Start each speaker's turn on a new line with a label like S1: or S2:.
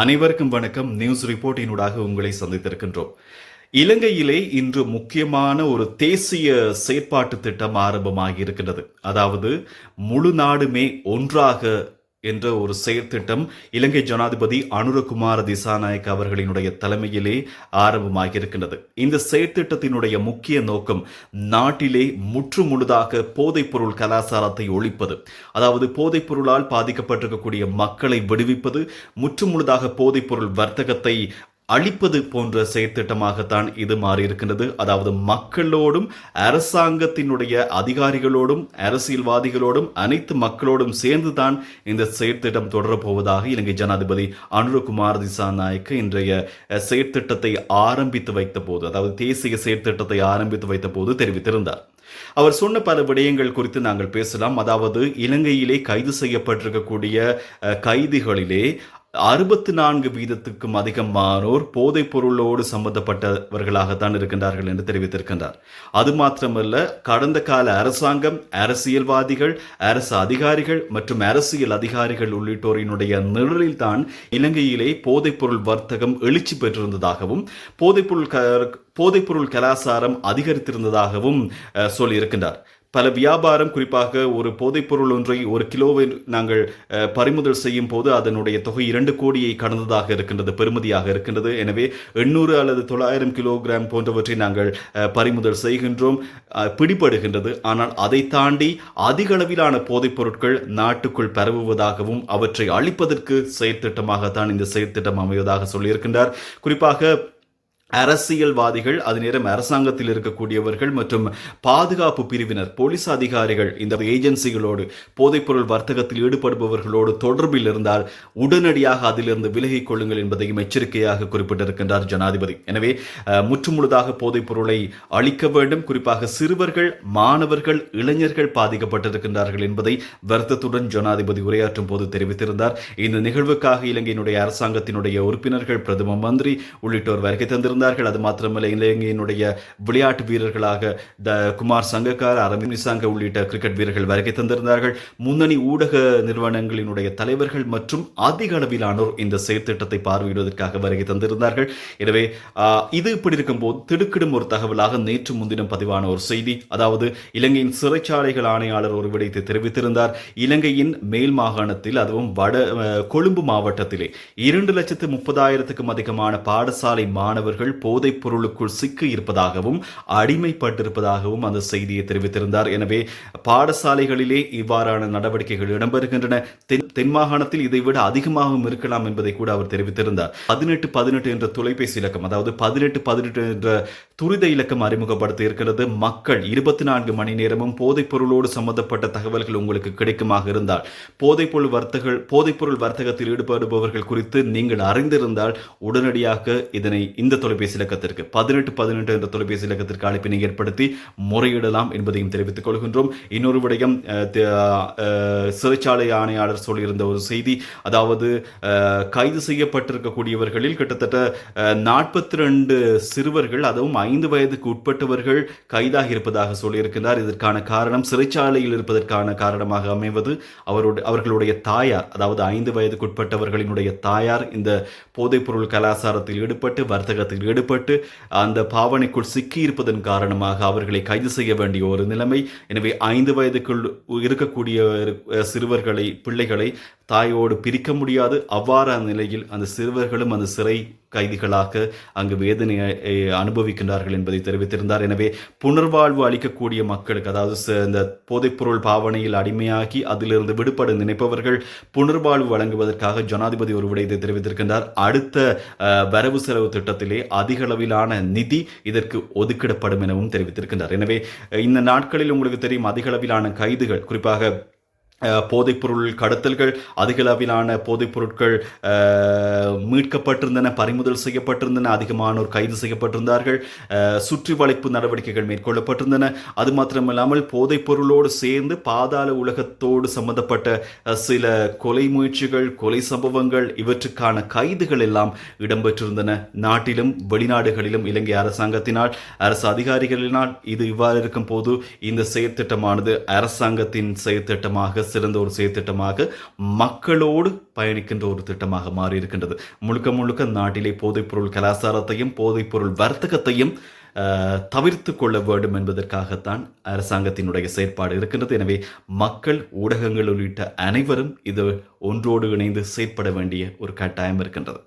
S1: அனைவருக்கும் வணக்கம். நியூஸ் ரிப்போர்ட்டினூடாக உங்களை சந்தித்திருக்கின்றோம். இலங்கையிலே இன்று முக்கியமான ஒரு தேசிய செயற்பாட்டு திட்டம் ஆரம்பமாகி இருக்கின்றது அதாவது முழு நாடுமே ஒன்றாக என்ற ஒரு செயற்திட்டம் இலங்கை ஜனாதிபதி அனுரகுமார திசாநாயக் அவர்களினுடைய தலைமையிலே ஆரம்பமாகியிருக்கின்றது. இந்த செயற்திட்டத்தினுடைய முக்கிய நோக்கம் நாட்டிலே முற்று முழுதாக போதைப்பொருள் கலாச்சாரத்தை ஒழிப்பது. அதாவது போதைப்பொருளால் பாதிக்கப்பட்டிருக்கக்கூடிய மக்களை விடுவிப்பது முற்று முழுதாக போதைப்பொருள் வர்த்தகத்தை அழிப்பது போன்ற செயற்திட்டமாகத்தான் இது மாறியிருக்கின்றது. அதாவது மக்களோடும் அரசாங்கத்தினுடைய அதிகாரிகளோடும் அரசியல்வாதிகளோடும் அனைத்து மக்களோடும் சேர்ந்துதான் இந்த செயற்திட்டம் தொடரப்போவதாக இலங்கை ஜனாதிபதி அனுரகுமார் திசாநாயக்க இன்றைய செயற்திட்டத்தை ஆரம்பித்து வைத்த போது அதாவது தேசிய செயற்திட்டத்தை ஆரம்பித்து வைத்த போது தெரிவித்திருந்தார். அவர் சொன்ன பல விடயங்கள் குறித்து நாங்கள் பேசலாம். அதாவது இலங்கையிலே கைது செய்யப்பட்டிருக்கக்கூடிய கைதிகளிலே அறுபத்தி நான்கு வீதத்துக்கும் அதிகமானோர் போதைப் பொருளோடு சம்பந்தப்பட்டவர்களாகத்தான் இருக்கின்றார்கள் என்று தெரிவித்திருக்கின்றார். அது மாத்திரமல்ல கடந்த கால அரசாங்கம் அரசியல்வாதிகள் அரசு அதிகாரிகள் மற்றும் அரசியல் அதிகாரிகள் உள்ளிட்டோரினுடைய நிழலில் தான் இலங்கையிலே போதைப்பொருள் வர்த்தகம் எழுச்சி பெற்றிருந்ததாகவும் போதைப்பொருள் போதைப்பொருள் கலாசாரம் அதிகரித்திருந்ததாகவும் சொல்லியிருக்கின்றார். பல வியாபாரம் குறிப்பாக ஒரு போதைப்பொருள் ஒன்றை ஒரு கிலோவை நாங்கள் பறிமுதல் செய்யும் போது அதனுடைய தொகை இரண்டு கோடியை கடந்ததாக இருக்கின்றது பெறுமதியாக இருக்கின்றது. எனவே எண்ணூறு அல்லது தொள்ளாயிரம் கிலோகிராம் போன்றவற்றை நாங்கள் பறிமுதல் செய்கின்றோம் பிடிபடுகின்றது. ஆனால் அதை தாண்டி அதிக அளவிலான போதைப் பொருட்கள் நாட்டுக்குள் பரவுவதாகவும் அவற்றை அழிப்பதற்கு செயற்திட்டமாகத்தான் இந்த செயற்திட்டம் அமைவதாக சொல்லியிருக்கின்றார். குறிப்பாக அரசியல்வாதிகள் அது நேரம் அரசாங்கத்தில் இருக்கக்கூடியவர்கள் மற்றும் பாதுகாப்பு பிரிவினர் போலீஸ் அதிகாரிகள் இந்த ஏஜென்சிகளோடு போதைப்பொருள் வர்த்தகத்தில் ஈடுபடுபவர்களோடு தொடர்பில் இருந்தால் உடனடியாக அதிலிருந்து விலகிக் கொள்ளுங்கள் என்பதையும் எச்சரிக்கையாக குறிப்பிட்டிருக்கின்றார் ஜனாதிபதி. எனவே முற்றுமுழுதாக போதைப்பொருளை அழிக்க வேண்டும். குறிப்பாக சிறுவர்கள் மாணவர்கள் இளைஞர்கள் பாதிக்கப்பட்டிருக்கின்றார்கள் என்பதை வருத்தத்துடன் ஜனாதிபதி உரையாற்றும் போது தெரிவித்திருந்தார். இந்த நிகழ்வுக்காக இலங்கையினுடைய அரசாங்கத்தினுடைய உறுப்பினர்கள் பிரதம மந்திரி உள்ளிட்டோர் வருகை இருந்தார்கள் அது மாத்திரமல்ல இலங்கையினுடைய விளையாட்டு வீரர்களாக த குமார் சங்கக்கார் அரவிந்த் நிசாங்க உள்ளிட்ட கிரிக்கெட் வீரர்கள் வருகை தந்திருந்தார்கள். முன்னணி ஊடக நிறுவனங்களினுடைய தலைவர்கள் மற்றும் அதிக அளவிலானோர் இந்த செயற்திட்டத்தை பார்வையிடுவதற்காக வருகை தந்திருந்தார்கள். எனவே இது இப்படி இருக்கும்போது திடுக்கிடும் ஒரு தகவலாக நேற்று முன்தினம் பதிவான ஒரு செய்தி அதாவது இலங்கையின் சிறைச்சாலைகள் ஆணையாளர் ஒரு விடயத்தை தெரிவித்திருந்தார். இலங்கையின் மேல் மாகாணத்தில் அதுவும் வட கொழும்பு மாவட்டத்திலே இரண்டு லட்சத்து முப்பதாயிரத்துக்கும் அதிகமான பாடசாலை மாணவர்கள் போதைப் பொருளுக்குள் சிக்கி இருப்பதாகவும் அடிமைப்பட்டிருப்பதாகவும் அந்த செய்தியை தெரிவித்திருந்தார். எனவே பாடசாலைகளிலே இவ்வாறான நடவடிக்கைகள் இடம்பெறுகின்றன. தென் தென் மாகாணத்தில் அதிகமாகவும் இருக்கலாம் என்பதை கூட அவர் தெரிவித்திருந்தார். பதினெட்டு பதினெட்டு என்ற தொலைபேசி இலக்கம் அதாவது பதினெட்டு பதினெட்டு என்ற துரித இலக்கம் அறிமுகப்படுத்தி இருக்கிறது. மக்கள் இருபத்தி நான்கு மணி நேரமும் போதைப் பொருளோடு சம்பந்தப்பட்ட தகவல்கள் உங்களுக்கு கிடைக்குமாக இருந்தால் போதைப்பொருள் வர்த்தகள் போதைப்பொருள் வர்த்தகத்தில் ஈடுபடுபவர்கள் குறித்து நீங்கள் அறிந்திருந்தால் உடனடியாக இதனை இந்த தொலைபேசி தொலைபேசி இலக்கத்திற்கு பதினெட்டு பதினெட்டு என்ற தொலைபேசி இலக்கத்திற்கு அழைப்பினை ஏற்படுத்தி முறையிடலாம் என்பதையும் தெரிவித்துக் கொள்கின்றோம். இன்னொரு விடயம் சிறைச்சாலை ஆணையாளர் சொல்லியிருந்த ஒரு செய்தி அதாவது கைது செய்யப்பட்டிருக்கக்கூடியவர்களில் கிட்டத்தட்ட நாற்பத்தி ரெண்டு சிறுவர்கள் அதுவும் ஐந்து வயதுக்கு உட்பட்டவர்கள் கைதாகி இருப்பதாக சொல்லியிருக்கிறார் இதற்கான காரணம் சிறைச்சாலையில் இருப்பதற்கான காரணமாக அமைவது அவருடைய அவர்களுடைய தாயார் அதாவது ஐந்து வயதுக்கு உட்பட்டவர்களினுடைய தாயார் இந்த போதைப்பொருள் கலாச்சாரத்தில் ஈடுபட்டு வர்த்தகத்தில் ஈடுபட்டு அந்த பாவனைக்குள் சிக்கியிருப்பதன் காரணமாக அவர்களை கைது செய்ய வேண்டிய ஒரு நிலைமை. எனவே ஐந்து வயதுக்குள் இருக்கக்கூடிய சிறுவர்களை பிள்ளைகளை தாயோடு பிரிக்க முடியாது. அவ்வாறான நிலையில் அந்த சிறுவர்களும் அந்த சிறை கைதிகளாக அங்கு வேதனையை அனுபவிக்கின்றார்கள் என்பதை தெரிவித்திருந்தார். எனவே புனர்வாழ்வு அளிக்கக்கூடிய மக்களுக்கு அதாவது இந்த போதைப்பொருள் பாவனையில் அடிமையாகி அதிலிருந்து விடுபட நினைப்பவர்கள் புனர்வாழ்வு வழங்குவதற்காக ஜனாதிபதி ஒரு விடயத்தை தெரிவித்திருக்கின்றார். அடுத்த வரவு செலவு திட்டத்திலே அதிக அளவிலான நிதி இதற்கு ஒதுக்கிடப்படும் எனவும் தெரிவித்திருக்கின்றார். எனவே இந்த நாட்களில் உங்களுக்கு தெரியும் அதிக அளவிலான கைதுகள் குறிப்பாக போதைப்பொருள் கடத்தல்கள் அதிக அளவிலான போதைப்பொருட்கள் மீட்கப்பட்டிருந்தன பறிமுதல் செய்யப்பட்டிருந்தன அதிகமானோர் கைது செய்யப்பட்டிருந்தார்கள். சுற்றி வளைப்பு நடவடிக்கைகள் மேற்கொள்ளப்பட்டிருந்தன. அது மாத்திரமில்லாமல் போதைப்பொருளோடு சேர்ந்து பாதாள உலகத்தோடு சம்பந்தப்பட்ட சில கொலை முயற்சிகள் கொலை சம்பவங்கள் இவற்றுக்கான கைதுகள் எல்லாம் இடம்பெற்றிருந்தன. நாட்டிலும் வெளிநாடுகளிலும் இலங்கை அரசாங்கத்தினால் அரசு அதிகாரிகளினால் இது இவ்வாறு இருக்கும் போது இந்த செயற்திட்டமானது அரசாங்கத்தின் செயற்திட்டமாக சிறந்த ஒரு செயற்திட்டமாக மக்களோடு பயணிக்கின்ற ஒரு திட்டமாக மாறி இருக்கின்றது முழுக்க முழுக்க நாட்டிலே போதைப்பொருள் கலாச்சாரத்தையும் போதைப்பொருள் வர்த்தகத்தையும் தவிர்த்து கொள்ள வேண்டும் என்பதற்காகத்தான் அரசாங்கத்தினுடைய செயற்பாடு இருக்கின்றது. எனவே மக்கள் ஊடகங்கள் உள்ளிட்ட அனைவரும் இது ஒன்றோடு இணைந்து செயற்பட வேண்டிய ஒரு கட்டாயம் இருக்கின்றது.